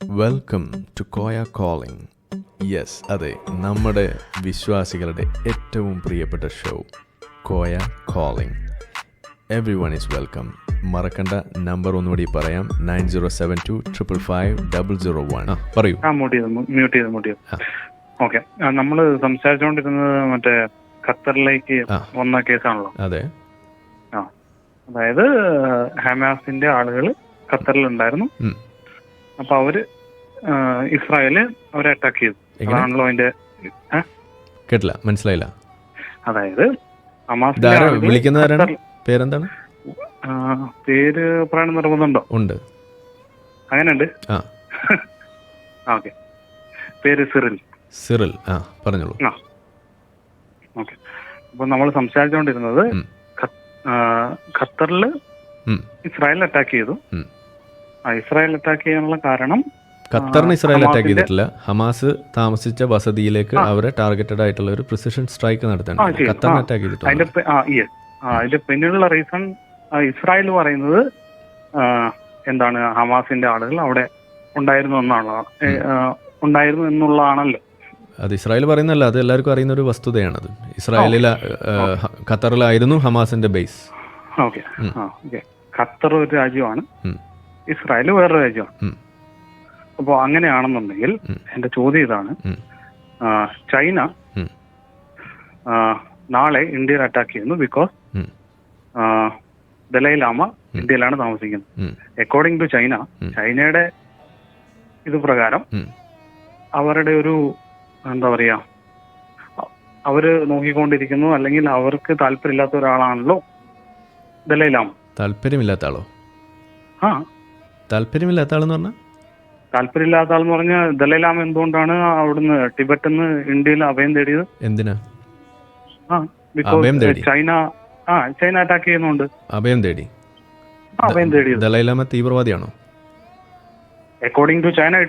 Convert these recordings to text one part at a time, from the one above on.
Welcome to Koya calling yes അതെ നമ്മുടെ വിശ്വാസികളുടെ ഏറ്റവും പ്രിയപ്പെട്ട show Koya calling everyone is welcome മറക്കണ്ട നമ്പർ ഒന്നുകൂടി പറയാം nine zero seven two triple five double zero one. പറയൂ. മ്യൂട്ട് ചെയ്ത് മ്യൂട്ട് ചെയ്ത് ഓക്കെ നമ്മൾ സംസാരിച്ചുകൊണ്ടിരുന്നത് മറ്റേ ഖത്തറിലേക്ക് വന്ന കേസാണല്ലോ. അതെ. ആ. അതായത് ഹമാസിന്റെ ആളുകൾ ഖത്തറിലുണ്ടായിരുന്നു. അപ്പൊ അവർ ഇസ്രായേൽ അവരെ അറ്റാക്ക് ചെയ്തു? അതാണല്ലോ അതിന്റെ കേട്ടില്ല മനസ്സിലായില്ല. അതായത് ഖത്തറിൽ- പേരെന്താണ്? പേര് പറയാൻ നിർബന്ധമുണ്ടോ? ഉണ്ട്. അങ്ങനെയുണ്ട്? ഓക്കെ. പേര് സിറിൽ. സിറിൽ ആ പറഞ്ഞോളൂ. ആ. ഓക്കെ. അപ്പൊ നമ്മൾ സംസാരിച്ചുകൊണ്ടിരുന്നത് ഖത്തറിൽ. ഇസ്രായേൽ അറ്റാക്ക് ചെയ്തു. ഇസ്രായേൽ അറ്റാക്ക് ചെയ്യാനുള്ള കാരണം ഖത്തറിന് ഇസ്രായേൽ അറ്റാക്ക് ചെയ്തിട്ടില്ല. ഹമാസ് താമസിച്ച വസതിയിലേക്ക് അവരെ ടാർഗറ്റഡ് ആയിട്ടുള്ള ഒരു പ്രിസിഷൻ സ്ട്രൈക്ക് നടത്താൻ ഖത്തറിന് അറ്റാക്ക് ചെയ്തിട്ടുണ്ട് അതിന്റെ പിന്നിലുള്ള റീസൺ ഇസ്രായേൽ പറയുന്നത് എന്താണ് ഹമാസിന്റെ ആളുകൾ അവിടെ ഉണ്ടായിരുന്നു എന്നാണ്? ഉണ്ടായിരുന്നു എന്നുള്ളതാണല്ലോ. അത് ഇസ്രായേൽ പറയുന്നല്ല അത് എല്ലാവർക്കും അറിയുന്ന ഒരു വസ്തുതയാണത് ഇസ്രായേലിൽ ഖത്തറിലായിരുന്നു ഹമാസിന്റെ ബേസ് ഓക്കെ. ഖത്തർ ഒരു രാജ്യമാണ്. ഇസ്രായേൽ വേറൊരു രാജ്യമാണ് അപ്പോ അപ്പോൾ അങ്ങനെയാണെന്നുണ്ടെങ്കിൽ. എന്റെ ചോദ്യം ഇതാണ് ചൈന നാളെ ഇന്ത്യയിൽ അറ്റാക്ക് ചെയ്യുന്നു ബിക്കോസ്. ദലൈലാമ ഇന്ത്യയിലാണ് താമസിക്കുന്നത്. According to China. ചൈനയുടെ ഇത് പ്രകാരം. അവരുടെ ഒരു എന്താ പറയാ അവർ നോക്കിക്കൊണ്ടിരിക്കുന്നു അല്ലെങ്കിൽ അവർക്ക് താല്പര്യമില്ലാത്ത ഒരാളാണല്ലോ ദലൈലാമ താല്പര്യമില്ലാത്ത ആളോ ആ താല്പര്യമില്ലാത്ത ആളെന്ന് പറഞ്ഞാൽ താല്പര്യമില്ലാത്ത ആളെന്ന് പറഞ്ഞാൽ ദലൈലാമ എന്തുകൊണ്ടാണ് അവിടുന്ന് ടിബറ്റ് ഇന്ത്യയിൽ അഭയം തേടിയത്? എന്തിനാ? ആ അഭയം ബിക്കോസ് തേടി. ചൈന ആ ചൈന അറ്റാക്ക് ചെയ്യുന്നുണ്ട്. അഭയം തേടി. ആ, അഭയം തേടിയത്. ദലൈലാമ തീവ്രവാദിയാണോ? അക്കോർഡിംഗ് ടു ചൈന എ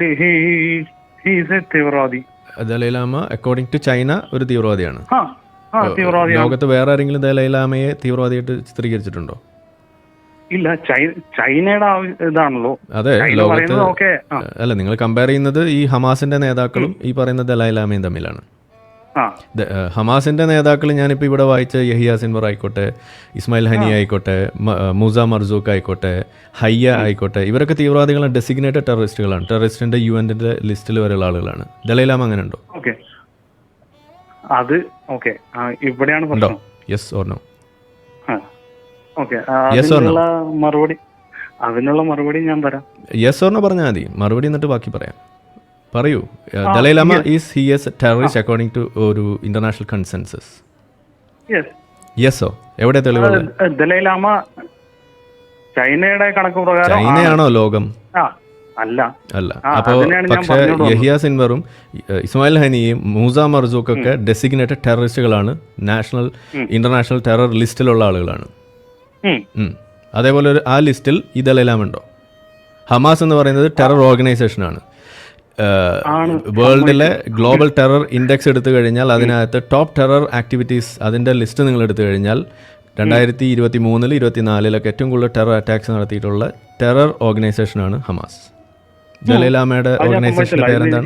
തീവ്രവാദി. Dalai Lama according to China ഒരു തീവ്രവാദിയാണ്. ആ ആ തീവ്രവാദിയാണ്. ലോകത്ത് വേറെ ആരെങ്കിലും ദലൈലാമയെ തീവ്രവാദിയായിട്ട് ചിത്രീകരിച്ചിട്ടുണ്ടോ? ഇല്ല ചൈനയുടെ ഇതാണല്ലോ. അതെ ലോകത്ത് ഓക്കെ അല്ല നിങ്ങൾ കമ്പയർ ചെയ്യുന്നത് ഈ ഹമാസിന്റെ നേതാക്കളും ഈ പറയുന്ന ദലൈലാമയും തമ്മിലാണ്. ഹമാസിന്റെ നേതാക്കൾ ഞാനിപ്പോൾ ഇവിടെ വായിച്ച യഹിയ സിൻവർ ആയിക്കോട്ടെ ഇസ്മായിൽ ഹനി ആയിക്കോട്ടെ മൂസ മർസൂഖ് ആയിക്കോട്ടെ ഹയ്യ ആയിക്കോട്ടെ ഇവരൊക്കെ തീവ്രവാദികളാണ് ഡെസിഗ്നേറ്റഡ് ടെററിസ്റ്റുകളാണ് ടെററിസ്റ്റിന്റെ യു എന്റെ ലിസ്റ്റിൽ വരെയുള്ള ആളുകളാണ്. ദലൈലാമ അങ്ങനെ ഉണ്ടോ? ഓക്കെ. അത് ഓക്കെ. ഇവിടെയാണ് yes or no okay Yes or no? അതിനുള്ള മറുപടി അതിനുള്ള മറുപടി ഞാൻ തരാം. യെസ് ഓർ നോ പറഞ്ഞാൽ മതി. മറുപടി എന്നിട്ട് ബാക്കി പറയാം. പറയൂ. Dalai Lama is he as terrorist according to ഒരു ഇന്റർനാഷണൽ കൺസെൻസസ് യെസ് യെസ്സോ എവിടെ തെളിവുകൾ? ദലൈലാമ ചൈനയുടെ കണക്ക് പ്രകാരം ചൈനയാണോ ലോകം? ആ അല്ല. അല്ല. ആ, അപ്പോൾ അതിനെയാണ് ഞാൻ പക്ഷേ പറഞ്ഞോണ്ട് വന്നത്. യഹിയ സിൻവറും ഇ- ഇസ്മായിൽ ഹനിയും മൂസ മർസൂക്കൊക്കെ ഡെസിഗ്നേറ്റഡ് ടെററിസ്റ്റുകളാണ് നാഷണൽ ഇന്റർനാഷണൽ ടെറർ ലിസ്റ്റിലുള്ള ആളുകളാണ്. അതേപോലെ ഒരു ആ ലിസ്റ്റിൽ ഈ ദലൈലാമ ഉണ്ടോ? ഹമാസ് എന്ന് പറയുന്നത് ടെറർ ഓർഗനൈസേഷൻ ആണ്. വേൾഡിലെ ഗ്ലോബൽ ടെറർ ഇൻഡെക്സ് എടുത്തു കഴിഞ്ഞാൽ അതിനകത്ത് ടോപ്പ് ടെറർ ആക്ടിവിറ്റീസ് അതിന്റെ ലിസ്റ്റ് നിങ്ങൾ എടുത്തു കഴിഞ്ഞാൽ രണ്ടായിരത്തി ഇരുപത്തി മൂന്നിൽ ഇരുപത്തിനാലിലൊക്കെ ഏറ്റവും കൂടുതൽ ടെറർ അറ്റാക്സ് നടത്തിയിട്ടുള്ള ടെറർ ഓർഗനൈസേഷൻ ആണ് ഹമാസ് ദലൈലാമയുടെ ഓർഗനൈസേഷന്റെ. പേരെന്താണ്?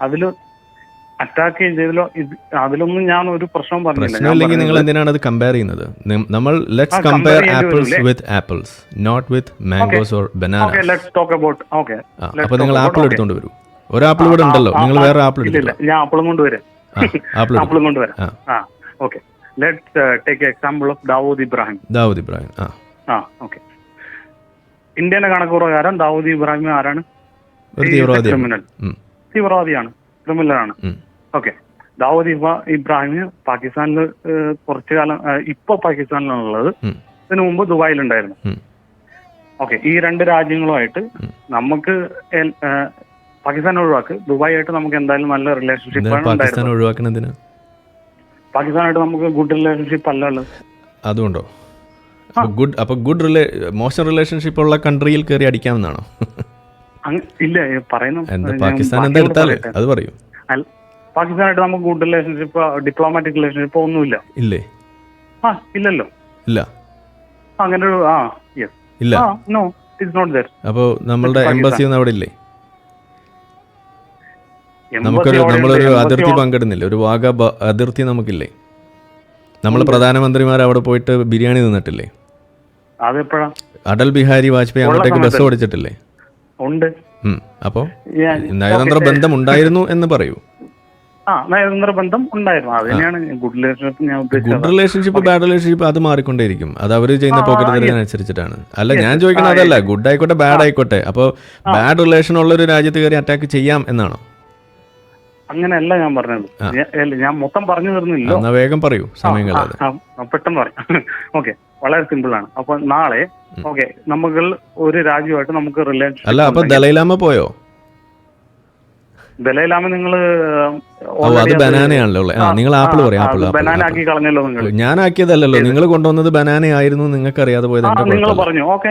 അതിൽ അറ്റാക്ക് ചെയ്തതിലോ അതിലൊന്നും ഞാൻ ഒരു പ്രശ്നം പറഞ്ഞില്ല. നിങ്ങൾ എന്തിനാണ് അത് കമ്പയർ ചെയ്യുന്നത്? നമ്മൾ let's compare apples with apples not with mangoes or banana let's talk about okay അപ്പൊ നിങ്ങൾ ആപ്പിൾ എടുത്തോണ്ട് വരൂ. ഒരു ആപ്പിൾ ഇവിടെ ഉണ്ടല്ലോ. നിങ്ങൾ വേറെ ആപ്പിൾ എടുക്കില്ല എടുത്തില്ല ഞാൻ ആപ്പിളും കൊണ്ടുവരാം വരാം. ആപ്പിളും കൊണ്ടുവരാം ആ. ആ okay let's take example of Dawood Ibrahim Dawood Ibrahim ആ. ആ ഓക്കേ ഇന്ത്യയുടെ കണക്ക് പ്രകാരം ദാവൂദ് ഇബ്രാഹിം ആരാണ്? ഒരു തീവ്രവാദിയാണ്. ക്രിമിനൽ ആണ് തീവ്രവാദിയാണ്. ക്രിമിനലാണ്. ഓക്കെ. ദാവൂദ് ഇബ്രാഹിമിന് ഇബ്രാഹിം പാകിസ്ഥാനിൽ കുറച്ചു കാലം ഇപ്പൊ പാകിസ്ഥാനിലാണുള്ളത്. ഇതിന് മുമ്പ് ദുബായിലുണ്ടായിരുന്നു. ഓക്കെ. ഈ രണ്ട് രാജ്യങ്ങളുമായിട്ട് നമുക്ക് പാകിസ്ഥാൻ ഒഴിവാക്ക്. ദുബായിയായിട്ട് നമുക്ക് എന്തായാലും നല്ല റിലേഷൻഷിപ്പ് പാകിസ്ഥാൻ പാകിസ്ഥാനായിട്ട് നമുക്ക് ഗുഡ് റിലേഷൻഷിപ്പ് അല്ല ഉള്ളത്. അതുകൊണ്ടോ? ഗുഡ് അപ്പൊ ഗുഡ് റിലേ മോശം റിലേഷൻഷിപ്പ് ഉള്ള കൺട്രിയിൽ കയറി അടിക്കാമെന്നാണോ? ഇല്ല പറയുന്ന. പാകിസ്ഥാൻ എന്താ എടുത്താലേ? അത് പറയൂ. പാകിസ്ഥാനായിട്ട് നമുക്ക് ഗുഡ് റിലേഷൻഷിപ്പ് ഡിപ്ലോമാറ്റിക് റിലേഷൻഷിപ്പ് ഒന്നുമില്ല. ഇല്ലേ? ആ ഇല്ലല്ലോ. ഇല്ല? അങ്ങനെ ഒരു ആ യെസ് ഇല്ല? നോ ഇറ്റ്സ് നോട്ട് ദർ അപ്പോൾ നമ്മളുടെ എംബസി ഒന്നും അവിടെ ഇല്ലേ? നമുക്കൊരു നമ്മളൊരു അതിർത്തി പങ്കിടുന്നില്ല? ഒരു വാഗ അതിർത്തി നമുക്കില്ലേ? നമ്മൾ പ്രധാനമന്ത്രിമാർ അവിടെ പോയിട്ട് ബിരിയാണി തിന്നിട്ടില്ലേ? അടൽ ബിഹാരി വാജ്പേയി അങ്ങോട്ടേക്ക് ബസ്. ഓടിച്ചിട്ടില്ലേ? ഉണ്ട്. അപ്പോ നയതന്ത്ര ബന്ധം ഉണ്ടായിരുന്നു എന്ന് പറയൂ. ആ ഉണ്ടായിരുന്നു. ഗുഡ് റിലേഷൻഷിപ്പ് ഞാൻ ഗുഡ് റിലേഷൻഷിപ്പ് ബാഡ് റിലേഷൻഷിപ്പ് അത് മാറിക്കൊണ്ടേയിരിക്കും. അത് അവർ ചെയ്യുന്ന. തരുന്നതിനനുസരിച്ചിട്ടാണ് അല്ല ഞാൻ ചോദിക്കുന്നത് അതല്ല. ഗുഡ് ആയിക്കോട്ടെ ബാഡ് ആയിക്കോട്ടെ. അപ്പോൾ ബാഡ് റിലേഷൻ ഉള്ള ഒരു രാജ്യത്ത് കയറി അറ്റാക്ക് ചെയ്യാം എന്നാണോ? അങ്ങനെയല്ല ഞാൻ പറഞ്ഞത്. ഞാൻ- മൊത്തം പറഞ്ഞു തീർന്നില്ല വേഗം പറയൂ. സമയം പെട്ടെന്ന് പറയാം. ഓക്കെ വളരെ സിമ്പിൾ ആണ്. അപ്പൊ നാളെ. ഓക്കെ നമുക്ക് ഒരു രാജ്യമായിട്ട് നമുക്ക് റിലേഷൻ അല്ല അപ്പൊ ദലൈലാമ പോയോ? ദലൈലാമ നിങ്ങൾ അത് ബനാനയാണല്ലോ ആ നിങ്ങൾ ആപ്പിൾ പറയും ആപ്പിൾ ബനാന ആക്കി കളഞ്ഞല്ലോ നിങ്ങൾ. ഞാൻ ആക്കിയതല്ലല്ലോ നിങ്ങൾ കൊണ്ടുവന്നത് ബനാന ആയിരുന്നു നിങ്ങൾക്ക് അറിയാതെ പോയത് നിങ്ങൾ പറഞ്ഞു. ഓക്കെ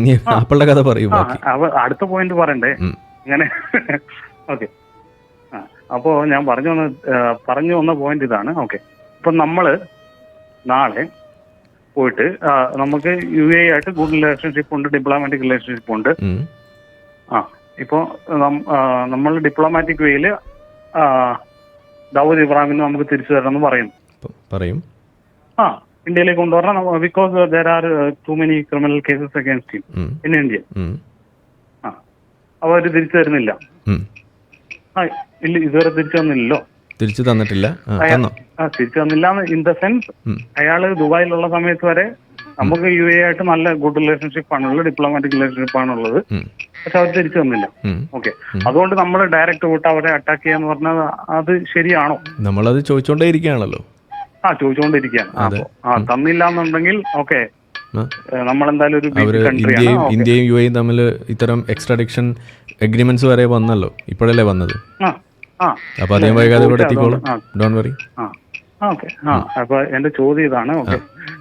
ഇനി ആപ്പിളിന്റെ കഥ പറയൂ അടുത്ത പോയിന്റ് പറയണ്ടേ. അങ്ങനെ ഓക്കെ. അപ്പോ ഞാൻ പറഞ്ഞു വന്ന പറഞ്ഞു വന്ന പോയിന്റ് ഇതാണ്. ഓക്കെ. ഇപ്പൊ നമ്മൾ നാളെ പോയിട്ട് നമുക്ക് യു എ ആയിട്ട് ഗുഡ് റിലേഷൻഷിപ്പ് ഉണ്ട് ഡിപ്ലോമാറ്റിക് റിലേഷൻഷിപ്പ് ഉണ്ട്. ആ ഇപ്പോൾ നമ്മൾ ഡിപ്ലോമാറ്റിക് വേയിൽ ദാവൂദ് ഇബ്രാഹിമിന് നമുക്ക് തിരിച്ചു തരണമെന്ന് പറയുന്നു. പ- പറയും. ആ ഇന്ത്യയിലേക്ക് കൊണ്ടുവരണം. Because there are too many criminal cases against him. In India ആ അപ്പോൾ അവർ തിരിച്ചു തരുന്നില്ല. ആ ഇല്ല ഇതുവരെ തിരിച്ചു തന്നില്ലല്ലോ. തിരിച്ചു തന്നിട്ടില്ല. തിരിച്ചു തന്നില്ല ഇൻ ദ സെൻസ് അയാൾ ദുബായിലുള്ള സമയത്ത് വരെ നമുക്ക് യു എ ആയിട്ട് നല്ല ഗുഡ് റിലേഷൻഷിപ്പ് ആണുള്ളത് ഡിപ്ലോമാറ്റിക് റിലേഷൻഷിപ്പ് ആണുള്ളത്. പക്ഷെ അവർ തിരിച്ചു തന്നില്ല ഓക്കെ അതുകൊണ്ട് നമ്മൾ ഡയറക്റ്റ് വോട്ട് അവരെ അറ്റാക്ക് ചെയ്യാന്ന് പറഞ്ഞാൽ അത് ശരിയാണോ? നമ്മളത് ചോദിച്ചോണ്ടേ ഇരിക്കുകയാണല്ലോ. ആ ചോദിച്ചുകൊണ്ടിരിക്കുകയാണ് ആ, അതെ. അപ്പൊ, ആ തന്നില്ല എന്നുണ്ടെങ്കിൽ ഓക്കെ. നമ്മളെന്തായാലും ഒരു ഇന്ത്യയും ഇന്ത്യയും യു എയും തമ്മിൽ ഇത്തരം എക്സ്ട്രഡിക്ഷൻ എഗ്രിമെന്റ്സ് വരെ വന്നല്ലോ. ഇപ്പോഴല്ലേ വന്നത്? അപ്പൊ അധികം വൈകാതെ ഇവിടെ എത്തിക്കോളും. Don't worry okay. ആ അപ്പൊ എന്റെ ചോദ്യം ഇതാണ്. ഓക്കെ.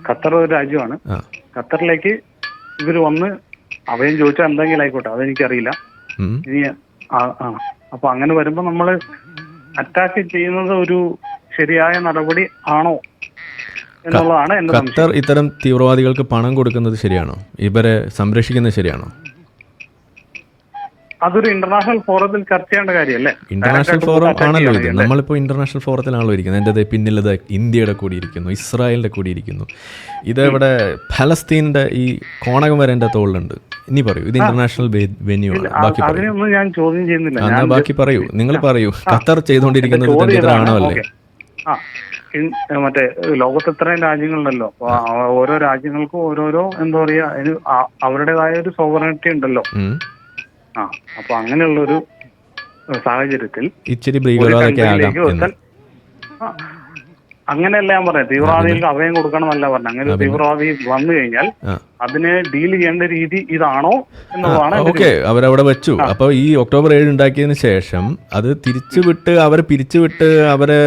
ഖത്തർ ഒരു രാജ്യമാണ്. ഖത്തറിലേക്ക് ഇവർ വന്ന് അവയും ചോദിച്ചാൽ എന്തെങ്കിലും ആയിക്കോട്ടെ. അതെനിക്കറിയില്ല. ഇനി അപ്പൊ അങ്ങനെ വരുമ്പോ നമ്മൾ അറ്റാക്ക് ചെയ്യുന്നത് ഒരു ശരിയായ നടപടി ആണോ ഖത്തർ ഇത്തരം തീവ്രവാദികൾക്ക് പണം കൊടുക്കുന്നത് ശരിയാണോ? ഇവരെ സംരക്ഷിക്കുന്നത് ശരിയാണോ? അതൊരു ഇന്റർനാഷണൽ ഫോറത്തിൽ ചർച്ച ചെയ്യേണ്ട കാര്യമല്ലേ? ഇന്റർനാഷണൽ ഫോറം ആണല്ലോ ഇത്. നമ്മളിപ്പോ ഇന്റർനാഷണൽ ഫോറത്തിലാണല്ലോ ഇരിക്കുന്നത്. എന്റെ പിന്നിലത് ഇന്ത്യയുടെ കൂടി ഇരിക്കുന്നു ഇസ്രായേലിന്റെ കൂടി ഇരിക്കുന്നു. ഇത് ഇവിടെ ഫലസ്തീനിന്റെ ഈ കോണകം വരെ എന്റെ തോളിലുണ്ട്. ഇനി പറയൂ ഇത് ഇന്റർനാഷണൽ വെന്യൂ ആണ്. ബാക്കി അതിനൊന്നും ഞാൻ ചോദ്യം ചെയ്യുന്നില്ല. എന്നാ ബാക്കി പറയൂ. നിങ്ങൾ പറയൂ. ഖത്തർ ചെയ്തുകൊണ്ടിരിക്കുന്നത് ആണോ അല്ലേ? മറ്റേ ലോകത്ത് ഇത്രയും രാജ്യങ്ങളുണ്ടല്ലോ. അപ്പൊ ഓരോ രാജ്യങ്ങൾക്കും ഓരോരോ എന്താ പറയാ അവരുടേതായ ഒരു സോവറിനിറ്റി ഉണ്ടല്ലോ. ആ അപ്പൊ അങ്ങനെയുള്ള ഒരു സാഹചര്യത്തിൽ ഇച്ചിരി ഒരു ആകാം കൺട്രിയിലേക്ക് എന്ന് ഒരുത്തൻ ആ, അങ്ങനെയല്ല ഞാൻ പറഞ്ഞത്. തീവ്രവാദികൾക്ക് അഭയം കൊടുക്കണം എന്നല്ല പറഞ്ഞത്. അങ്ങനെ ഒരു തീവ്രവാദി വന്നു കഴിഞ്ഞാൽ അതിനെ ഡീൽ ചെയ്യേണ്ട രീതി ഇതാണോ എന്നുള്ളതാണ് ഓക്കെ. അവരവിടെ വെച്ചു. അപ്പൊ ഈ ഒക്ടോബർ ഏഴ് ഉണ്ടാക്കിയതിന് ശേഷം അത് തിരിച്ചുവിട്ട് അവരെ പിരിച്ചുവിട്ട് അവരെ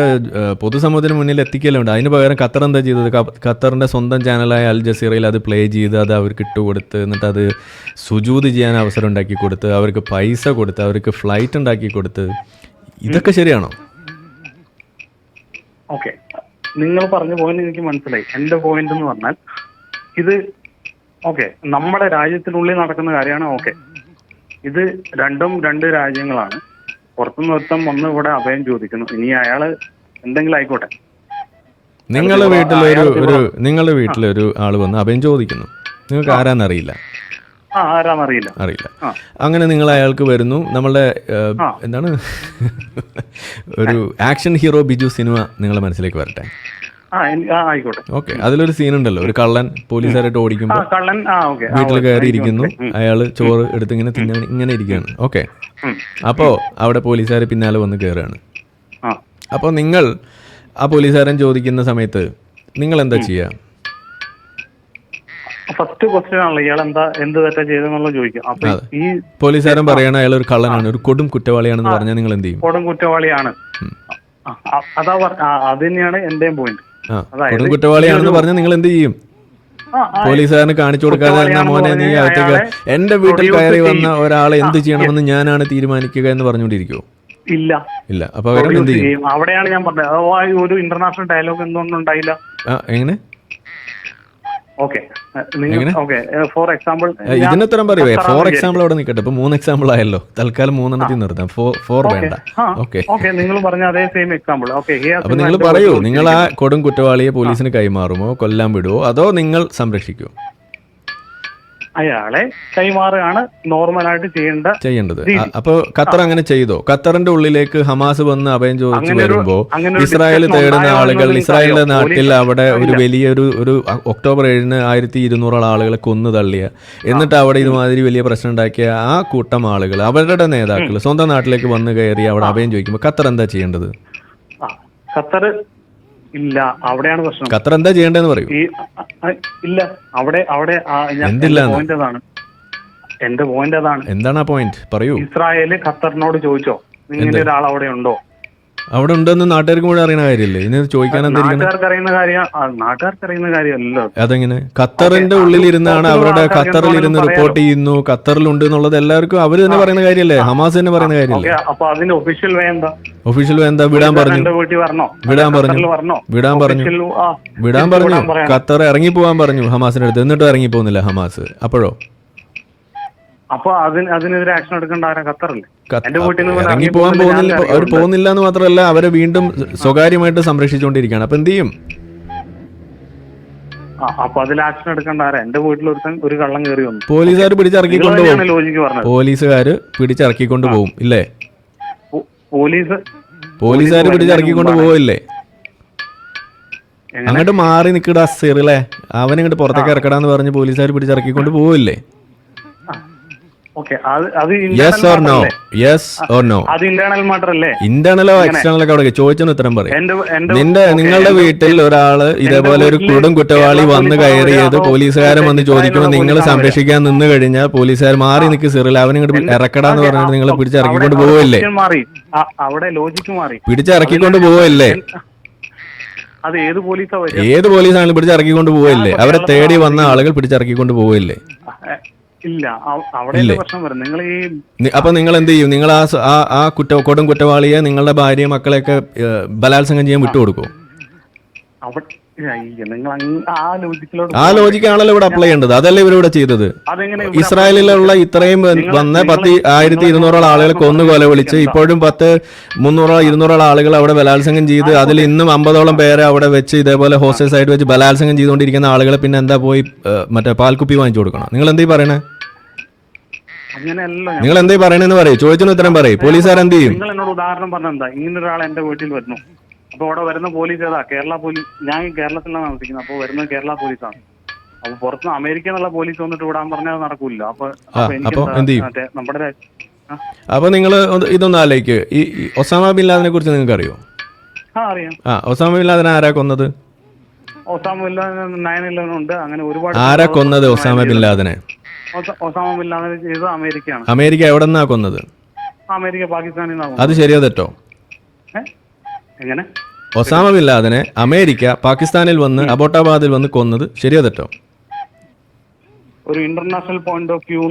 പൊതുസമൂഹത്തിന് മുന്നിൽ എത്തിക്കലുണ്ട്. അതിന് പകരം ഖത്തർ എന്താ ചെയ്തത്? ഖത്തറിന്റെ സ്വന്തം ചാനലായ അൽ ജസീറയിൽ അത് പ്ലേ ചെയ്ത് അത് അവർക്ക് ഇട്ടുകൊടുത്ത് എന്നിട്ട് അത് സുജൂത് ചെയ്യാൻ അവസരം ഉണ്ടാക്കി കൊടുത്ത് അവർക്ക് പൈസ കൊടുത്ത് അവർക്ക് ഫ്ലൈറ്റ് ഉണ്ടാക്കി കൊടുത്ത്. ഇതൊക്കെ ശരിയാണോ? ഓക്കെ. നിങ്ങൾ പറഞ്ഞ പോയിന്റ് എനിക്ക് മനസ്സിലായി. എന്റെ പോയിന്റ് എന്ന് പറഞ്ഞാൽ ഇത് ഓക്കെ നമ്മുടെ രാജ്യത്തിനുള്ളിൽ നടക്കുന്ന കാര്യമാണ് ഓക്കെ ഇത് രണ്ടും രണ്ട് രാജ്യങ്ങളാണ്. പുറത്തുനിന്ന് ഒരുത്തം വന്ന് ഇവിടെ അഭയം ചോദിക്കുന്നു. ഇനി അയാൾ എന്തെങ്കിലും ആയിക്കോട്ടെ. നിങ്ങളുടെ വീട്ടിലൊരു ഒരു നിങ്ങളുടെ വീട്ടിൽ ഒരു ആൾ വന്ന് അഭയം ചോദിക്കുന്നു. നിങ്ങൾക്ക് ആരാന്നറിയില്ല. അറിയില്ല. ആ. അങ്ങനെ നിങ്ങൾ അയാൾക്ക് വരുന്നു. നമ്മളുടെ എന്താണ്? ഒരു ആക്ഷൻ ഹീറോ ബിജു സിനിമ നിങ്ങളെ മനസ്സിലേക്ക് വരട്ടെ. ഓക്കെ. അതിലൊരു സീൻ ഉണ്ടല്ലോ ഒരു കള്ളൻ പോലീസുകാരായിട്ട് ഓടിക്കുമ്പോൾ വീട്ടിൽ കയറി ഇരിക്കുന്നു. അയാൾ ചോറ് എടുത്ത് ഇങ്ങനെ തിന്നാൻ ഇങ്ങനെ ഇരിക്കുകയാണ്. ഓക്കെ. അപ്പോ അവിടെ പോലീസുകാർ പിന്നാലെ വന്ന് കയറുകയാണ് അപ്പോൾ നിങ്ങൾ ആ പോലീസുകാരൻ ചോദിക്കുന്ന സമയത്ത് നിങ്ങൾ എന്താ ചെയ്യുക ഫസ്റ്റ് ക്വസ്റ്റ്യൻ ആണല്ലോ ഇയാൾ എന്താ എന്ത് തെറ്റാ ചെയ്തെന്നുള്ള ചോദിക്കും അപ്പൊ ഈ പോലീസുകാരൻ പറയണ അയാൾ ഒരു കള്ളനാണ് ഒരു കൊടും കുറ്റവാളിയാണെന്ന് പറഞ്ഞാൽ നിങ്ങൾ എന്ത് ചെയ്യും? കൊടും കുറ്റവാളിയാണ്. അതാ അത് തന്നെയാണ് എന്റെയും പോയിന്റ് കൊടും കുറ്റവാളിയാണെന്ന് പറഞ്ഞാൽ നിങ്ങൾ എന്ത് ചെയ്യും? പോലീസുകാരന് കാണിച്ചു കൊടുക്കാതെ എന്നാ മോനെ നീ അകത്തേക്ക് എന്റെ വീട്ടിൽ കയറി വന്ന ഒരാളെ എന്ത് ചെയ്യണമെന്ന് ഞാനാണ് തീരുമാനിക്കുക എന്ന് പറഞ്ഞുകൊണ്ടിരിക്കുവോ? ഇല്ല. ഇല്ല. അപ്പൊ ചെയ്യും? അവിടെയാണ് ഞാൻ പറഞ്ഞത്. ഒരു ഇന്റർനാഷണൽ ഡയലോഗ് ഒന്നും ഉണ്ടായില്ല? എങ്ങനെ? ഓക്കെ നിങ്ങൾ എങ്ങനെ? ഫോർ എക്സാമ്പിൾ ഇതിന് ഉത്തരം പറയുവേ ഫോർ എക്സാമ്പിൾ അവിടെ നിൽക്കട്ടെ ഇപ്പൊ മൂന്ന് എക്സാമ്പിൾ ആയല്ലോ. തൽക്കാലം മൂന്നെണ്ണത്തിൽ നിർത്താം. ഫോർ വേണ്ട. ഓക്കെ ഓക്കെ നിങ്ങൾ പറഞ്ഞ അതേ സെയിം എക്സാമ്പിൾ ഓക്കെ അപ്പൊ നിങ്ങൾ പറയൂ നിങ്ങൾ ആ കൊടും കുറ്റവാളിയെ പോലീസിന് കൈമാറുമോ കൊല്ലാൻ വിടുവോ അതോ നിങ്ങൾ സംരക്ഷിക്കുമോ അയാളെ കൈമാറുകയാണ് നോർമലായിട്ട് ചെയ്യേണ്ട ചെയ്യേണ്ടത്. അപ്പൊ ഖത്തർ അങ്ങനെ ചെയ്തോ? ഖത്തറിന്റെ ഉള്ളിലേക്ക് ഹമാസ് വന്ന് അഭയം ചോദിച്ചു വരുമ്പോ ഇസ്രായേൽ തേടുന്ന ആളുകൾ ഇസ്രായേലിന്റെ നാട്ടിൽ അവിടെ ഒരു വലിയൊരു ഒരു ഒക്ടോബർ ഏഴിന് ആയിരത്തി ഇരുന്നൂറോളം ആളുകളെ കൊന്നു തള്ളിയ. എന്നിട്ട് അവിടെ ഇതുമാതിരി വലിയ പ്രശ്നം ഉണ്ടാക്കിയ ആ കൂട്ടം ആളുകൾ അവരുടെ നേതാക്കൾ സ്വന്തം നാട്ടിലേക്ക് വന്ന് കയറി അവിടെ അഭയം ചോദിക്കുമ്പോൾ ഖത്തർ എന്താ ചെയ്യേണ്ടത്? ഖത്തർ ഇല്ല അവിടെയാണ് പ്രശ്നം. ഖത്തർ എന്താ ചെയ്യേണ്ടതെന്ന് പറയും. ഈ ഇല്ല അവിടെ അവിടെ? പോയിന്റ് അതാണ്. എന്റെ പോയിന്റ് അതാണ്. എന്താണ് ആ പോയിന്റ് പറയൂ. ഇസ്രായേൽ ഖത്തറിനോട് ചോദിച്ചോ? ഇങ്ങനെ ഒരാൾ അവിടെ ഉണ്ടോ? അവിടെ ഉണ്ടെന്ന് നാട്ടുകാർക്ക് മുഴുവൻ അറിയുന്ന കാര്യമില്ലേ? ഇനി ചോദിക്കാൻ നാട്ടുകാർക്ക് അറിയുന്ന കാര്യം ആ, നാട്ടുകാർക്ക് അറിയുന്ന കാര്യമല്ലോ. അതെങ്ങനെ? ഖത്തറിന്റെ ഉള്ളിൽ ഇരുന്നാണ് അവരുടെ ഖത്തറിൽ ഇരുന്ന് റിപ്പോർട്ട് ചെയ്യുന്നു. ഖത്തറിലുണ്ട് എന്നുള്ളത് എല്ലാവർക്കും അവർ തന്നെ പറയുന്ന കാര്യമല്ലേ? ഹമാസ് തന്നെ പറയുന്ന കാര്യമല്ലേ? ഓക്കെ അപ്പൊ അതിന്റെ ഒഫീഷ്യൽ വേ എന്താ? ഒഫീഷ്യൽ എന്താ? വിടാൻ പറഞ്ഞു. എന്റെ വീട്ടിൽ വരണോ? വിടാൻ പറഞ്ഞു. ഖത്തറിൽ വരണോ? വിടാൻ പറഞ്ഞു. ആ, വിടാൻ പറഞ്ഞു. പറയണം. ഖത്തർ ഇറങ്ങി പോവാൻ പറഞ്ഞു ഹമാസിന്റെ അടുത്ത്. എന്നിട്ടും ഇറങ്ങി പോകുന്നില്ല ഹമാസ്. അപ്പോഴോ? അപ്പൊ അതിന് അതിനെതിരെ ആക്ഷൻ എടുക്കേണ്ട ആരാ? ഖത്തറല്ലേ? ഇറങ്ങി പോകാൻ പോകുന്നില്ല, അവർ പോകുന്നില്ല എന്ന് മാത്രമല്ല അവരെ വീണ്ടും സ്വകാര്യമായിട്ട് സംരക്ഷിച്ചുകൊണ്ടിരിക്കുകയാണ്. അപ്പൊ എന്ത് ചെയ്യും? അപ്പൊ അതിൽ ആക്ഷൻ എടുക്കേണ്ട ആരാ? എന്റെ വീട്ടിൽ ഒരുത്തൻ ഒരു കള്ളം കയറി വന്നു. പോലീസുകാർ പിടിച്ചിറക്കി കൊണ്ടുപോകും ലോജിക്ക് പറഞ്ഞത്. പോലീസുകാർ പിടിച്ചിറക്കിക്കൊണ്ട് പോകും ഇല്ലേ? പോലീസ് പോലീസുകാർ പിടിച്ചിറക്കിക്കൊണ്ട് പോവില്ലേ? എങ്ങനെ? അങ്ങോട്ട് മാറി നിൽക്കടാ സിറിലെ. അവനങ്ങോട്ട് പുറത്തേക്ക് ഇറക്കടാന്ന് പറഞ്ഞ് പോലീസുകാർ പിടിച്ചിറക്കിക്കൊണ്ട് പോവില്ലേ? ഓക്കെ അത് അത് yes or no yes or no അത് ഇന്റേണൽ മാറ്റർ അല്ലേ ഇന്റേണലോ എക്സ്റ്റേണലോ ഒക്കെ അവിടെ ചോദിച്ചെന്ന് ഉത്തരം പറയും. നിന്റെ നിങ്ങളുടെ വീട്ടിൽ ഒരാൾ ഇതേപോലെ ഒരു കുടും കുറ്റവാളി വന്ന് കയറിയത് പോലീസുകാരൻ വന്ന് ചോദിക്കുമ്പോൾ നിങ്ങൾ സംരക്ഷിക്കാൻ നിന്ന് കഴിഞ്ഞാൽ പോലീസുകാർ മാറി നിൽക്ക് സിറിൽ അവൻ ഇങ്ങോട്ട് ഇറക്കടാന്ന് പറഞ്ഞിട്ട് നിങ്ങൾ ആ, പിടിച്ചിറക്കിക്കൊണ്ട് പോവല്ലേ? അവിടെ ലോജിക്ക് മാറി. പിടിച്ചിറക്കിക്കൊണ്ട് പോവല്ലേ? ഏത് പോലീസാണെങ്കിലും പിടിച്ചിറക്കിക്കൊണ്ട് പോവല്ലേ? അവരെ തേടി വന്ന ആളുകൾ പിടിച്ചിറക്കിക്കൊണ്ട് പോവില്ലേ? ഇല്ല. പ്രശ്നം നിങ്ങൾ ഈ അപ്പൊ നിങ്ങൾ എന്ത് ചെയ്യും നിങ്ങൾ ആ ആ കുറ്റ കൊടും കുറ്റവാളിയെ നിങ്ങളുടെ ഭാര്യ മക്കളെയൊക്കെ ബലാത്സംഗം ചെയ്യാൻ വിട്ടുകൊടുക്കും അവിടെ ആ ലോജിക്കാണല്ലോ ഇവിടെ അപ്ലൈ ചെയ്യേണ്ടത്. അതല്ലേ ഇവരിവിടെ ചെയ്തത്? ഇസ്രായേലിലുള്ള ഇത്രയും വന്ന പത്ത് ആയിരത്തി ഇരുന്നൂറോളം ആളുകളെ കൊന്നു കൊല വിളിച്ച്. ഇപ്പോഴും പത്ത് മുന്നൂറോളം ഇരുന്നൂറോളം ആളുകൾ അവിടെ ബലാത്സംഗം ചെയ്ത് അതിൽ ഇന്നും അമ്പതോളം പേരെ അവിടെ വെച്ച് ഇതേപോലെ ഹോസ്റ്റൽസ് ആയിട്ട് വെച്ച് ബലാത്സംഗം ചെയ്തുകൊണ്ടിരിക്കുന്ന ആളുകളെ പിന്നെ എന്താ പോയി മറ്റേ പാൽക്കുപ്പി വാങ്ങിച്ചു കൊടുക്കണം? നിങ്ങൾ എന്തേ പറയണേ? നിങ്ങൾ എന്തേ പറയണെന്ന് പറയും. ചോദിച്ചതിന് ഉത്തരം പറയും. പോലീസുകാരെന്ത് ചെയ്യും? നിങ്ങൾ എന്നോട് ഉദാഹരണം പറഞ്ഞ എന്താ? ഇങ്ങനെ ഒരാൾ എന്റെ വീട്ടിൽ വരുന്നു. അപ്പൊ അവിടെ വരുന്ന പോലീസ് ഏതാ? കേരള പോലീസ് ഞാൻ കേരളത്തിലാണ് താമസിക്കുന്നത്. അപ്പൊ വരുന്നത് കേരള പോലീസാണ്. അപ്പൊ പുറത്തുനിന്ന് അമേരിക്ക എന്നുള്ള പോലീസ് വന്നിട്ട് വിടാൻ പറഞ്ഞാൽ അത് നടക്കൂല. അപ്പൊ അപ്പൊ മറ്റേ നമ്മുടെ രാ- ആ, അപ്പൊ നിങ്ങൾ ഇതൊന്ന് ആലോചിക്ക്. ഈ ഈ ഒസാമ ബിൻ ലാദിനെ കുറിച്ച് നിങ്ങൾക്ക് അറിയോ ആ അറിയാം. ആ ഒസാമ ബിൻ ലാദൻ ആരാ കൊന്നത്? Osama Bin Laden nine eleven ഉണ്ട് അങ്ങനെ ഒരുപാട് ആരാ കൊന്നത് ഒസാമ ബിൻ ലാദനെ? ഒസ- ഒസാമ ബിൻ ലാദൻ ചെയ്തത് അമേരിക്കയാണ്. അമേരിക്ക എവിടെന്നാ കൊന്നത്? അമേരിക്ക പാകിസ്ഥാനിൽ നിന്നാണ് അത് ശരിയോ തെറ്റോ? എങ്ങനെ? ഒസാമ ബിൻ ലാദനെ അമേരിക്ക പാകിസ്ഥാനിൽ വന്ന് അബോട്ടാബാദിൽ വന്ന് കൊന്നത് ശരിയോ തെറ്റോ ഒരു ഇന്റർനാഷണൽ പോയിന്റ് ഓഫ് വ്യൂ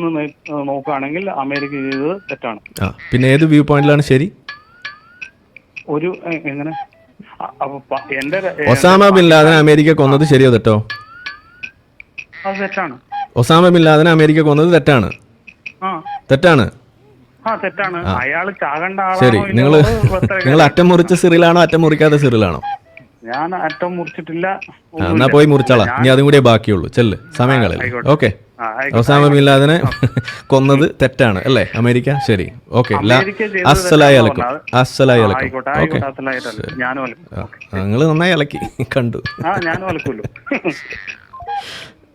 നോക്കുകയാണെങ്കിൽ അമേരിക്ക ചെയ്തത് തെറ്റാണ്. ആ പിന്നെ ഏത് വ്യൂ പോയിന്റിലാണ് ശരി? ഒരു എ- എങ്ങനെ? അ- അപ്പൊ പ- എന്റെ ര- എ- ഒസാമ ബിൻ ലാദനെ അമേരിക്ക കൊന്നത് ശരിയോ തെറ്റോ അത് തെറ്റാണ്. ഒസാമ ബിൻ ലാദനെ അമേരിക്ക കൊന്നത് തെറ്റാണ്? ആ. തെറ്റാണ്? തെറ്റാണ്. അയാൾ ചാകണ്ട ശരി നിങ്ങൾ നിങ്ങൾ അറ്റം മുറിച്ച സിറിലാണോ അറ്റം മുറിക്കാത്ത സിറിലാണോ? ഞാൻ അറ്റം മുറിച്ചിട്ടില്ല എന്നാ പോയി മുറിച്ചാളാ. ഇനി അതും കൂടിയേ ബാക്കിയുള്ളൂ. ചെല്ല് സമയം കളയില്ല. ഓക്കെ. ഒസാമ കൊന്നത് തെറ്റാണ് അല്ലേ? അമേരിക്ക? ശരി. ഓക്കെ അസലായി അലക്കും. അസലായി അലക്കും. ഓക്കെ. നിങ്ങൾ നന്നായി ഇളക്കി കണ്ടു.